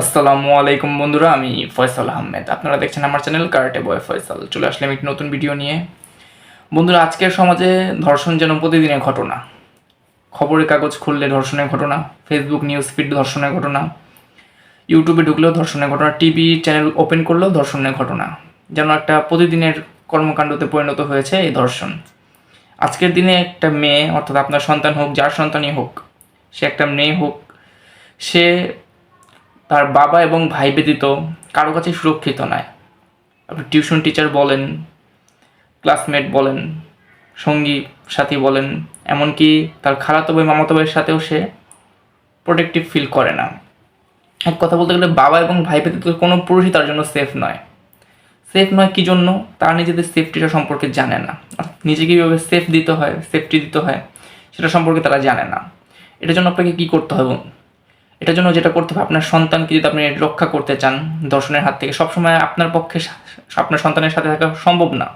আসসালামু আলাইকুম বন্ধুরা, আমি ফয়সাল আহমেদ। আপনারা দেখছেন আমার চ্যানেল কারাটে বয় ফয়সাল। চলে আসলাম একটি নতুন ভিডিও নিয়ে। বন্ধুরা, আজকের সমাজে ধর্ষণ যেন প্রতিদিনের ঘটনা। খবরের কাগজ খুললে ধর্ষণের ঘটনা ফেসবুক নিউজ ফিড ধর্ষণের ঘটনা ইউটিউবে ঢুকলেও ধর্ষণের ঘটনা টিভি চ্যানেল ওপেন করলেও ধর্ষণের ঘটনা, যেন একটা প্রতিদিনের কর্মকাণ্ডতে পরিণত হয়েছে এই ধর্ষণ। আজকের দিনে একটা মেয়ে, অর্থাৎ আপনার সন্তান হোক, যার সন্তানই হোক, সে একটা মেয়ে হোক, সে তার বাবা এবং ভাই ব্যতীত কারও কাছে সুরক্ষিত নয় আপনি টিউশন টিচার বলেন, ক্লাসমেট বলেন, সঙ্গী সাথী বলেন, এমনকি তার খালাতো ভাই, মামাতো ভাইয়ের সাথেও সে প্রোটেক্টিভ ফিল করে না। এক কথা বলতে গেলে বাবা এবং ভাই ব্যতীত কোনো পুরুষই তার জন্য সেফ নয়। সেফ নয় কী জন্য? তারা নিজেদের সেফটিটা সম্পর্কে জানে না। নিজেকে কীভাবে সেফ দিতে হয় সেফটি দিতে হয়, সেটা সম্পর্কে তারা জানে না। এটার জন্য আপনাকে কী করতে হবে? এটার জন্য যেটা করতে হবে, আপনার সন্তানকে যদি আপনি রক্ষা করতে চান দর্শনের হাত থেকে, সবসময় আপনার পক্ষে আপনার সন্তানের সাথে থাকা সম্ভব না।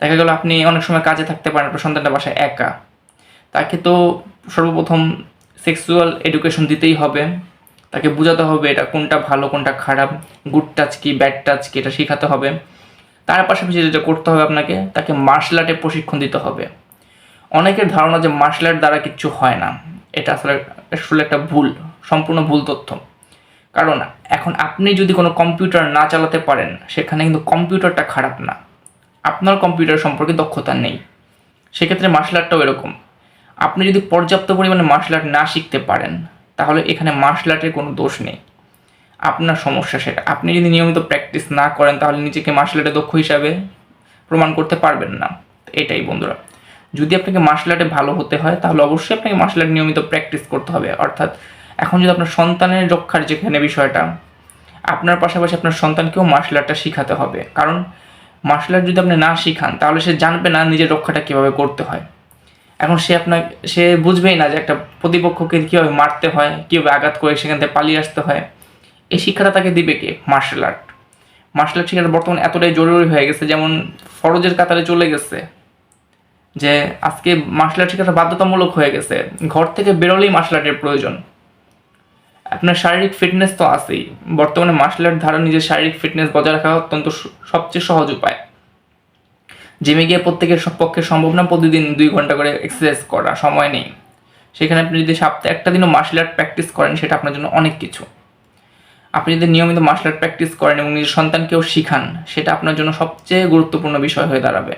দেখা গেল আপনি অনেক সময় কাজে থাকতে পারেন, আপনার সন্তানটা বাসায় একা। তাকে তো সর্বপ্রথম সেক্সুয়াল এডুকেশন দিতেই হবে। তাকে বোঝাতে হবে এটা কোনটা ভালো, কোনটা খারাপ, গুড টাচ কি, ব্যাড টাচ কি, এটা শেখাতে হবে। তার পাশাপাশি যেটা করতে হবে আপনাকে, তাকে মার্শাল আর্টে প্রশিক্ষণ দিতে হবে। অনেকের ধারণা যে মার্শাল আর্ট দ্বারা কিচ্ছু হয় না। এটা আসলে আসলে একটা ভুল। সম্পূর্ণ ভুল তথ্য। কারণ এখন আপনি যদি কোনো কম্পিউটার না চালাতে পারেন, সেখানে কিন্তু কম্পিউটারটা খারাপ না। আপনার কম্পিউটার সম্পর্কে দক্ষতা নেই। সেক্ষেত্রে মার্শাল আর্টটাও এরকম। আপনি যদি পর্যাপ্ত পরিমাণে মার্শাল আর্ট না শিখতে পারেন, তাহলে এখানে মার্শাল আর্টের কোনো দোষ নেই। আপনার সমস্যা সেটা। আপনি যদি নিয়মিত প্র্যাকটিস না করেন, তাহলে নিজেকে মার্শাল আর্টে দক্ষ হিসাবে প্রমাণ করতে পারবেন না। এটাই বন্ধুরা। যদি আপনাকে মার্শাল আর্টে ভালো হতে হয়, তাহলে অবশ্যই আপনাকে মার্শাল আর্ট নিয়মিত প্র্যাকটিস করতে হবে। অর্থাৎ এখন যদি আপনার সন্তানের রক্ষার যেখানে বিষয়টা, আপনার পাশাপাশি আপনার সন্তানকেও মার্শাল আর্টটা শেখাতে হবে। কারণ মার্শাল আর্ট যদি আপনি না শিখান, তাহলে সে জানবে না নিজের রক্ষাটা কীভাবে করতে হয়। এখন সে আপনার, সে বুঝবেই না যে একটা প্রতিপক্ষকে কীভাবে মারতে হয়, কীভাবে আঘাত করে সেখান থেকে পালিয়ে আসতে হয়। এই শিক্ষাটা তাকে দিবে কে? মার্শাল আর্ট মার্শাল আর্ট শেখাটা বর্তমানে এতটাই জরুরি হয়ে গেছে, যেমন ফরজের কাতারে চলে গেছে, যে আজকে মার্শাল আর্ট শেখাটা বাধ্যতামূলক হয়ে গেছে। ঘর থেকে বেরোলেই মার্শাল আর্টের প্রয়োজন। আপনার শারীরিক ফিটনেস তো আছেই। বর্তমানে মার্শাল আর্ট ধারা নিজের শারীরিক ফিটনেস বজায় রাখা অত্যন্ত সবচেয়ে সহজ উপায়। জিমে গিয়ে প্রত্যেকের পক্ষে সম্ভব না প্রতিদিন দুই ঘণ্টা করে এক্সারসাইজ করা, সময় নেই। সেখানে আপনি যদি সপ্তাহে একটা দিনও মার্শাল আর্ট প্র্যাকটিস করেন, সেটা আপনার জন্য অনেক কিছু। আপনি যদি নিয়মিত মার্শাল আর্ট প্র্যাকটিস করেন এবং নিজের সন্তানকেও শিখান, সেটা আপনার জন্য সবচেয়ে গুরুত্বপূর্ণ বিষয় হয়ে দাঁড়াবে।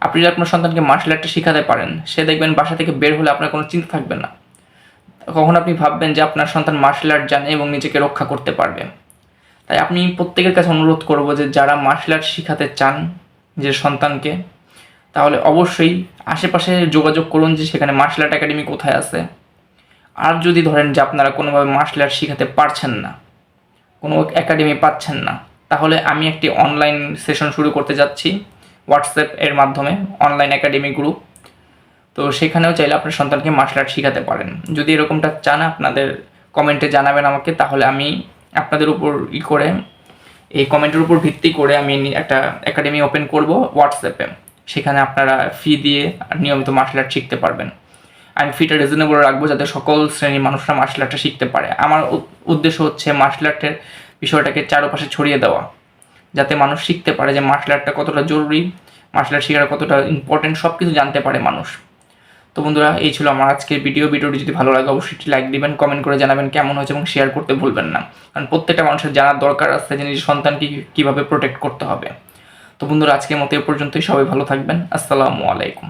আপনি যদি আপনার সন্তানকে মার্শাল আর্টটা শেখাতে পারেন, সে দেখবেন বাসা থেকে বের হলে আপনার কোনো চিন্তা থাকবে না। কখন আপনি ভাববেন যে আপনার সন্তান মার্শাল আর্ট জানে এবং নিজেকে রক্ষা করতে পারবে। তাই আপনি প্রত্যেকের কাছে অনুরোধ করব যে যারা মার্শাল আর্ট শেখাতে চান যে সন্তানকে, তাহলে অবশ্যই আশেপাশে যোগাযোগ করুন যে সেখানে মার্শাল আর্ট একাডেমি কোথায় আছে। আর যদি ধরেন যে আপনারা কোনোভাবে মার্শাল আর্ট শেখাতে পারছেন না, কোনো একাডেমি পাচ্ছেন না, তাহলে আমি একটি অনলাইন সেশন শুরু করতে যাচ্ছি। হোয়াটসঅ্যাপ এর মাধ্যমে অনলাইন একাডেমি গ্রুপ তো সেখানেও চাইলে আপনার সন্তানকে মার্শাল আর্ট শেখাতে পারেন। যদি এরকমটা চান, আপনাদের কমেন্টে জানাবেন আমাকে, তাহলে আমি আপনাদের উপর ই করে, এই কমেন্টের উপর ভিত্তি করে আমি একটা একাডেমি ওপেন করব হোয়াটসঅ্যাপে সেখানে আপনারা ফি দিয়ে নিয়মিত মার্শাল আর্ট শিখতে পারবেন। আমি ফিটা রিজনেবল রাখব যাতে সকল শ্রেণির মানুষরা মার্শাল আর্টটা শিখতে পারে। আমার উদ্দেশ্য হচ্ছে মার্শাল আর্টের বিষয়টাকে চারপাশে ছড়িয়ে দেওয়া। যাতে মানুষ শিখতে পারে যে মার্শাল আর্টটা কতটা জরুরি মার্শাল আর্ট শেখাটা কতটা ইম্পর্টেন্ট সব কিছু জানতে পারে মানুষ। তো বন্ধুরা, এই ছিল আমার আজকের ভিডিও ভিডিওটি যদি ভালো লাগে, অবশ্যই একটি লাইক দিবেন কমেন্ট করে জানাবেন কেমন হয়েছে এবং শেয়ার করতে ভুলবেন না। কারণ প্রত্যেকটা মানুষের জানার দরকার আছে যে নিজের সন্তানকে কীভাবে প্রোটেক্ট করতে হবে। তো বন্ধুরা, আজকের মতো এ পর্যন্তই। সবাই ভালো থাকবেন। আসসালামু আলাইকুম।